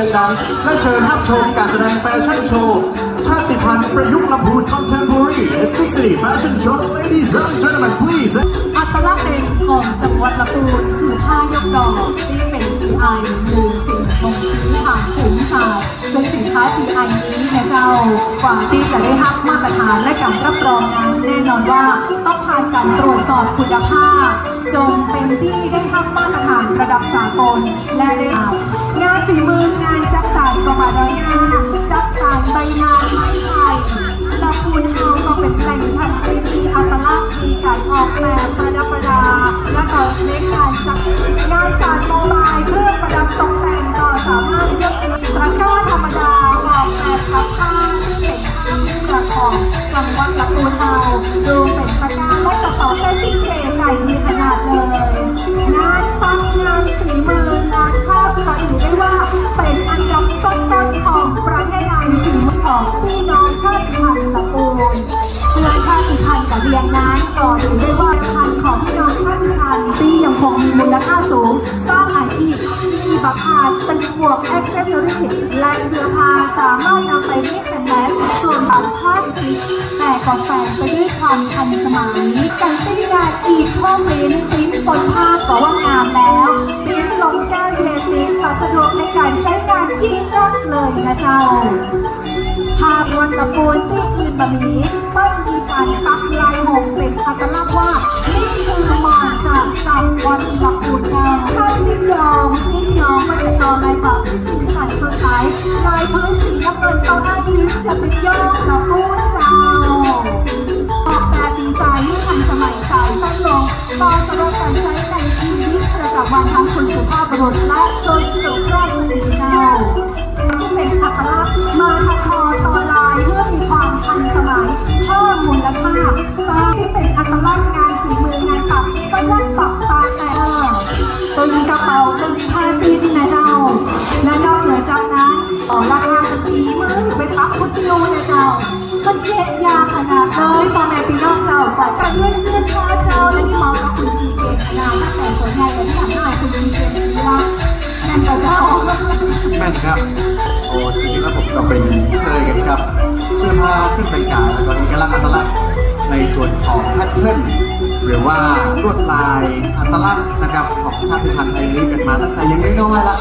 ดังๆและเชิญรับชมการแสดงแฟชั่นโชว์ ชาติพันธุ์ประยุกต์ลำพูน Contemporary Ethnic City Fashion Show Ladies and gentlemen please อัตลักษณ์เด่นของจังหวัดลำพูนคือผ้ายกดอกที่เป็น GI หรือสิ่งบ่งชี้ผ่านภูมิศาสตร์ซึ่งสินค้า GI นี้เนี่เจ้ากว่าที่จะได้รับมาตรฐานและการรับรองนั้นแน่นอนว่าต้องผ่านการตรวจสอบคุณภาพ จนเป็นที่ได้รับมาตรฐานระดับสากลและได้รับ เฮาดูเป็นตะกร้าและกระเป๋าเป็นที่เก๋ไก่มีขนาดเลยงานปังงานฝีมืองานครอบก็ถือได้ว่าเป็นอันดับต้นๆของประเทศไทยฝีมือของพี่น้องชาติพันธุ์ตระกูลเสื้อชาติพันธุ์กับเรียงนั้นก็ถือได้ว่าพันธุ์ของพี่น้องชาติพันธุ์ที่ยังคงมีมูลค่าสูงสร้างอาชีพมีบัตรผ่านเป็นพวกอ็อกเซสซอรี่และเสื้อผ้าสามารถนำไปเรียก สส่วนสารพลาสติกแต่ก็แฝงไปด้วยความทันสมัยการตีงานอีกข้อปริ้นปิ้นบนผ้าก็ว่างามแล้วปิ้นลงแก้วเยลตินก็สะดวกในการใช้งานยิ่งนักเลยนะเจ้าภาพวันตะโกนที่อื่นบะหมี่ต้องมีการปักลายหงเป็นอัตลักษณ์ว่า จะเป็นยอดลำพูนเจ้าออกแบบดีไซน์ให้ทันสมัยสายสั้นลงต่อสำหรับการใช้ในชีวิตประจำวันทั้งคุณสุภาพบุรุษและจนสุภาพสตรีเจ้าที่เป็นอัตลักษณ์มาทัทอต่อลายเพื่อมีความทันสมัยเพิ่มมูลค่าสร้างที่เป็นอัตลักษณ์งานฝีมืองานปักก็ยัดปักตาแต่เออตึงกระเป๋าตึงผ้า นเย็นยาขนาดเลยพ่อแม่พี่น้องเจ้ากว่าจะด้วยเสื้อชาเจ้าและนี่มองกับคุณซีเกมขนาดแต่ตัวใหญ่และที่ทำให้คุณซีเกมนี้ว่านั่นก็เจ้าแม่นครับโอ้จริงๆแล้วผมก็เป็นเคยกันครับ เสื้อผ้าเครื่องแต่งกายแล้วก็เอกลักษณ์อัตลักษณ์ในส่วนของแพทเทิร์นหรือว่าลวดลายอัตลักษณ์นะครับของชาติพันธุ์ไทยนี้กันมาตั้งแต่ยังไม่น้อยละ